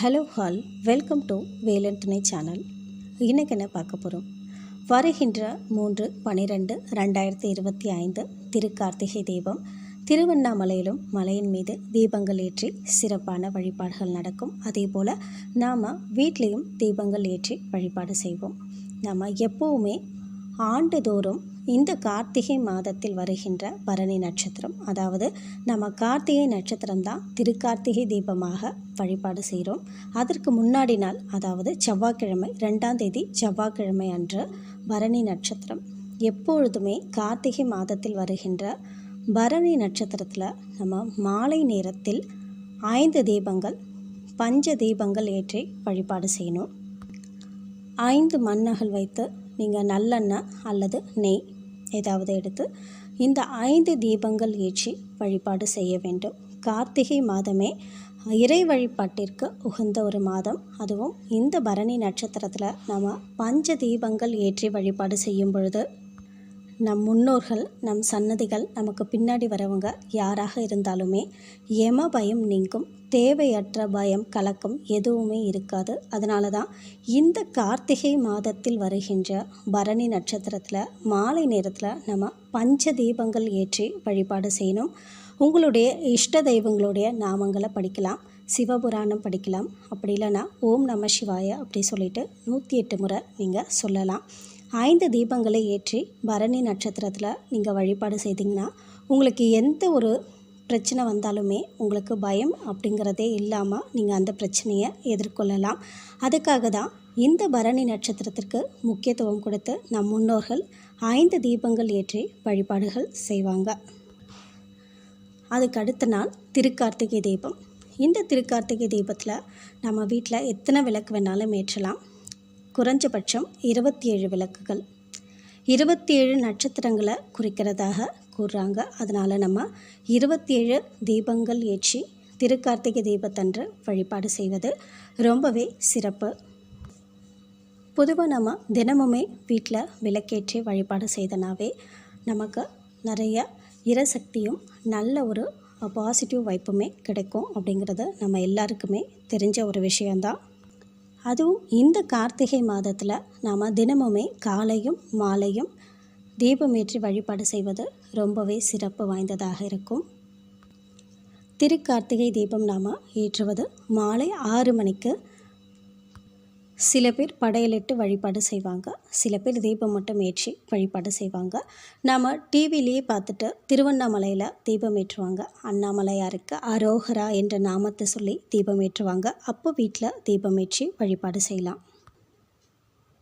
Hello all welcome to Velan Thunai channel. இன்றைக்கு என்ன பார்க்க போகிறோம் வருகின்ற மூன்று பன்னிரெண்டு ரெண்டாயிரத்தி இருபத்தி ஐந்து திருக்கார்த்திகை தீபம் திருவண்ணாமலையிலும் மலையின் மீது தீபங்கள் ஏற்றி சிறப்பான வழிபாடுகள் நடக்கும். அதே போல் நாம் வீட்லேயும் தீபங்கள் ஏற்றி வழிபாடு செய்வோம். நாம் எப்போவுமே ஆண்டுதோறும் இந்த கார்த்திகை மாதத்தில் வருகின்ற பரணி நட்சத்திரம். அதாவது நம்ம கார்த்திகை நட்சத்திரம் தான் திருக்கார்த்திகை தீபமாக வழிபாடு செய்கிறோம் அதற்கு முன்னாடி நாள் அதாவது செவ்வாய்க்கிழமை ரெண்டாம் தேதி செவ்வாய்க்கிழமை அன்று பரணி நட்சத்திரம். எப்பொழுதுமே கார்த்திகை மாதத்தில் வருகின்ற பரணி நட்சத்திரத்தில் நம்ம மாலை நேரத்தில் ஐந்து தீபங்கள் பஞ்ச தீபங்கள் ஏற்றி வழிபாடு செய்யணும். ஐந்து மண்ணகல் வைத்து நீங்கள் நல்லெண்ணெய் அல்லது நெய் ஏதாவது எடுத்து இந்த ஐந்து தீபங்கள் ஏற்றி வழிபாடு செய்ய வேண்டும். கார்த்திகை மாதமே இறை வழிபாட்டிற்கு உகந்த ஒரு மாதம். அதுவும் இந்த பரணி நட்சத்திரத்தில் நம்ம பஞ்ச தீபங்கள் ஏற்றி வழிபாடு செய்யும் பொழுது நம் முன்னோர்கள் நம் சன்னதிகள் நமக்கு பின்னாடி வரவங்க யாராக இருந்தாலுமே எம பயம் நீங்கும் தேவையற்ற பயம் கலக்கம் எதுவுமே இருக்காது. அதனால தான் இந்த கார்த்திகை மாதத்தில் வருகின்ற பரணி நட்சத்திரத்தில் மாலை நேரத்தில் நம்ம பஞ்ச தீபங்கள் ஏற்றி வழிபாடு செய்யணும். உங்களுடைய இஷ்ட தெய்வங்களுடைய நாமங்களை படிக்கலாம் சிவபுராணம் படிக்கலாம். அப்படி இல்லைன்னா ஓம் நம சிவாய அப்படி சொல்லிட்டு நூற்றி எட்டு முறை நீங்கள் சொல்லலாம். ஐந்து தீபங்களை ஏற்றி பரணி நட்சத்திரத்தில் நீங்கள் வழிபாடு செய்தீங்கன்னா உங்களுக்கு எந்த ஒரு பிரச்சனை வந்தாலுமே உங்களுக்கு பயம் அப்படிங்கிறதே இல்லாமல் நீங்கள் அந்த பிரச்சனையை எதிர்கொள்ளலாம். அதுக்காக தான் இந்த பரணி நட்சத்திரத்திற்கு முக்கியத்துவம் கொடுத்து நம் முன்னோர்கள் ஐந்து தீபங்கள் ஏற்றி வழிபாடுகள் செய்வாங்க. அதுக்கு அடுத்த நாள் திருக்கார்த்திகை தீபம். இந்த திருக்கார்த்திகை தீபத்தில் நம்ம வீட்டில் எத்தனை விளக்கு வேணாலும் ஏற்றலாம். குறைஞ்சபட்சம் இருபத்தி ஏழு விளக்குகள். இருபத்தி ஏழு நட்சத்திரங்களை குறிக்கிறதாக கூறுறாங்க. அதனால் நம்ம இருபத்தி ஏழு தீபங்கள் ஏற்றி திருக்கார்த்திகை தீபத்தன்று வழிபாடு செய்வது ரொம்பவே சிறப்பு. பொதுவாக நம்ம தினமுமே வீட்டில் விளக்கேற்றி வழிபாடு செய்தனாவே நமக்கு நிறைய இரசக்தியும் நல்ல ஒரு பாசிட்டிவ் வைப்புமே கிடைக்கும் அப்படிங்கிறது நம்ம எல்லாருக்குமே தெரிஞ்ச ஒரு விஷயந்தான் அதுவும் இந்த கார்த்திகை மாதத்தில் நாம் தினமுமே காலையும் மாலையும் தீபமேற்றி வழிபாடு செய்வது ரொம்பவே சிறப்பு வாய்ந்ததாக இருக்கும். திருக்கார்த்திகை தீபம் நாம் ஏற்றுவது மாலை ஆறு மணிக்கு சில பேர் படையலிட்டு வழிபாடு செய்வாங்க. சில பேர் தீபம் மட்டும் ஏற்றி வழிபாடு செய்வாங்க. நாம் டிவிலேயே பார்த்துட்டு திருவண்ணாமலையில் தீபம் ஏற்றுவாங்க. அண்ணாமலையாருக்கு அரோகரா என்ற நாமத்தை சொல்லி தீபம் ஏற்றுவாங்க. அப்போ வீட்டில் தீபம் ஏற்றி வழிபாடு செய்யலாம்.